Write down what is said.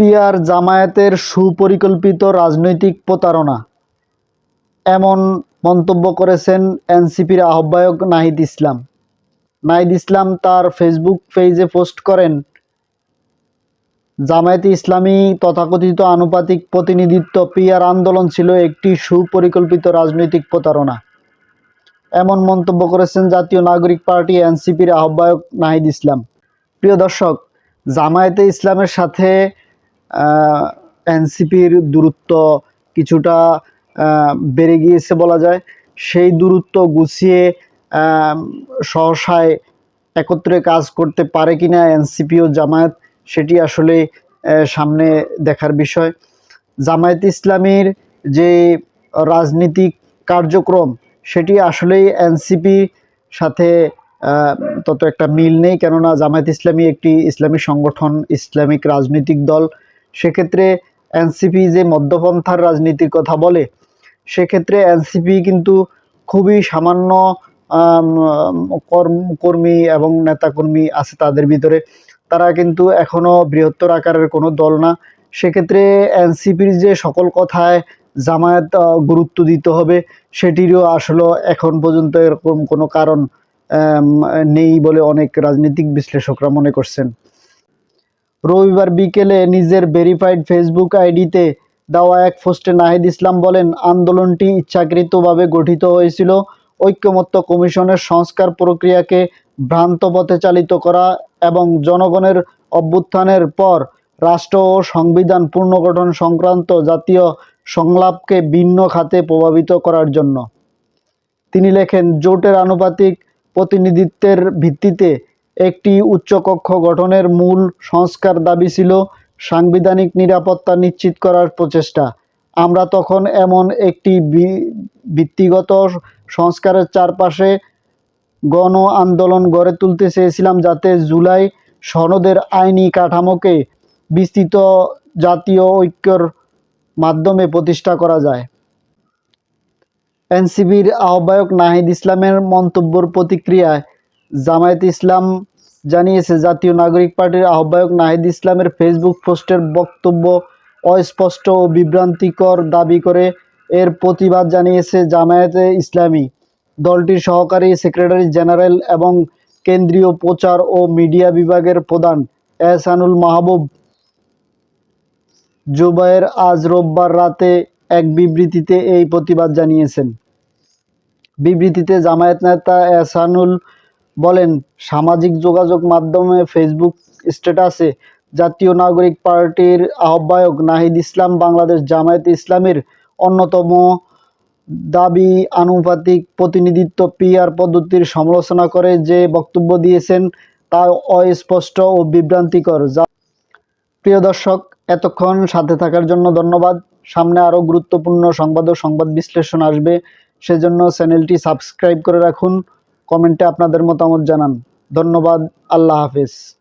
Peer জামায়াতের সুপরিকল্পিত রাজনৈতিক প্রতারণা, এমন মন্তব্য করেছেন এনসিপির আহ্বায়ক নাহিদ ইসলাম। নাহিদ ইসলাম তার ফেসবুক পেজে পোস্ট করেন, জামায়াতে ইসলামী তথাকথিত আনুপাতিক প্রতিনিধিত্ব পিয়ার আন্দোলন ছিল একটি সুপরিকল্পিত রাজনৈতিক প্রতারণা। এমন মন্তব্য করেছেন জাতীয় নাগরিক পার্টি এনসিপির আহ্বায়ক নাহিদ ইসলাম। প্রিয় দর্শক, জামায়াতে ইসলামের সাথে এনসিপির দূরত্ব কিছুটা বেড়ে গিয়েছে বলা যায়। সেই দূরত্ব গুছিয়ে সহসায় একত্রে কাজ করতে পারে কিনা এনসিপি ও জামায়াত, সেটি আসলে সামনে দেখার বিষয়। জামায়াত ইসলামীর যে রাজনীতিক কার্যক্রম, সেটি আসলেই এনসিপি সাথে তত একটা মিল নেই। কেননা জামায়াত ইসলামী একটি ইসলামী সংগঠন, ইসলামিক রাজনৈতিক দল। সেক্ষেত্রে এনসিপি যে মধ্যপন্থার রাজনীতির কথা বলে, সেক্ষেত্রে এনসিপি কিন্তু খুবই সামান্য কর্ম- এবং নেতাকর্মী আছে তাদের ভিতরে। তারা কিন্তু এখনও বৃহত্তর আকারের কোনো দল না। সেক্ষেত্রে এনসিপির যে সকল কথায় জামায়াত গুরুত্ব দিতে হবে, সেটিরও আসলে এখন পর্যন্ত এরকম কোনো কারণ নেই বলে অনেক রাজনৈতিক বিশ্লেষকরা মনে করছেন। রবিবার বিকেলে নিজের ভেরিফাইড ফেসবুক আইডিতে দেওয়া এক পোস্টে নাহিদ ইসলাম বলেন, আন্দোলনটি ইচ্ছাকৃতভাবে গঠিত হয়েছিল। ঐক্যমত্য কমিশনের সংস্কার প্রক্রিয়াকে ভ্রান্ত পথে চালিত করা এবং জনগণের অভ্যুত্থানের পর রাষ্ট্র ও সংবিধান পুনর্গঠন সংক্রান্ত জাতীয় সংলাপকে ভিন্ন খাতে প্রভাবিত করার জন্য। তিনি লেখেন, জোটের আনুপাতিক প্রতিনিধিত্বের ভিত্তিতে একটি উচ্চকক্ষ গঠনের মূল সংস্কার দাবি ছিল সাংবিধানিক নিরাপত্তা নিশ্চিত করার প্রচেষ্টা। আমরা তখন এমন একটি ভিত্তিগত সংস্কারের চারপাশে গণ আন্দোলন গড়ে তুলতে চেয়েছিলাম যাতে জুলাই সনদের আইনি কাঠামোকে বিস্তৃত জাতীয় ঐক্যর মাধ্যমে প্রতিষ্ঠা করা যায়। এনসিবির আহ্বায়ক নাহিদ ইসলামের মন্তব্যর প্রতিক্রিয়ায় জামায়াত ইসলাম জানিয়েছে, জাতীয় নাগরিক পার্টির আহ্বায়ক নাহিদ ইসলামের ফেসবুক পোস্টের বক্তব্য অস্পষ্ট ও বিভ্রান্তিকর দাবি করে এর প্রতিবাদ জানিয়েছে জামায়াতে ইসলামী। দলটির সহকারী সেক্রেটারি জেনারেল এবং কেন্দ্রীয় প্রচার ও মিডিয়া বিভাগের প্রধান এহসানুল মাহবুব। জুবায়ের আজ রোববার রাতে এক বিবৃতিতে এই প্রতিবাদ জানিয়েছেন। বিবৃতিতে জামায়াত নেতা এহসানুল বলেন, সামাজিক যোগাযোগ মাধ্যমে ফেসবুক স্ট্যাটাসে জাতীয় নাগরিক পার্টির আহ্বায়ক নাহিদ ইসলাম বাংলাদেশ জামায়াত ইসলামের অন্যতম দাবি আনুপাতিক প্রতিনিধিত্ব পিআর পদ্ধতির সমালোচনা করে যে বক্তব্য দিয়েছেন তা অস্পষ্ট ও বিভ্রান্তিকর। যা প্রিয় দর্শক, এতক্ষণ সাথে থাকার জন্য ধন্যবাদ। সামনে আরও গুরুত্বপূর্ণ সংবাদ ও সংবাদ বিশ্লেষণ আসবে, সেজন্য চ্যানেলটি সাবস্ক্রাইব করে রাখুন। কমেন্টে আপনাদের মতামত জানান। ধন্যবাদ আল্লাহ হাফেজ।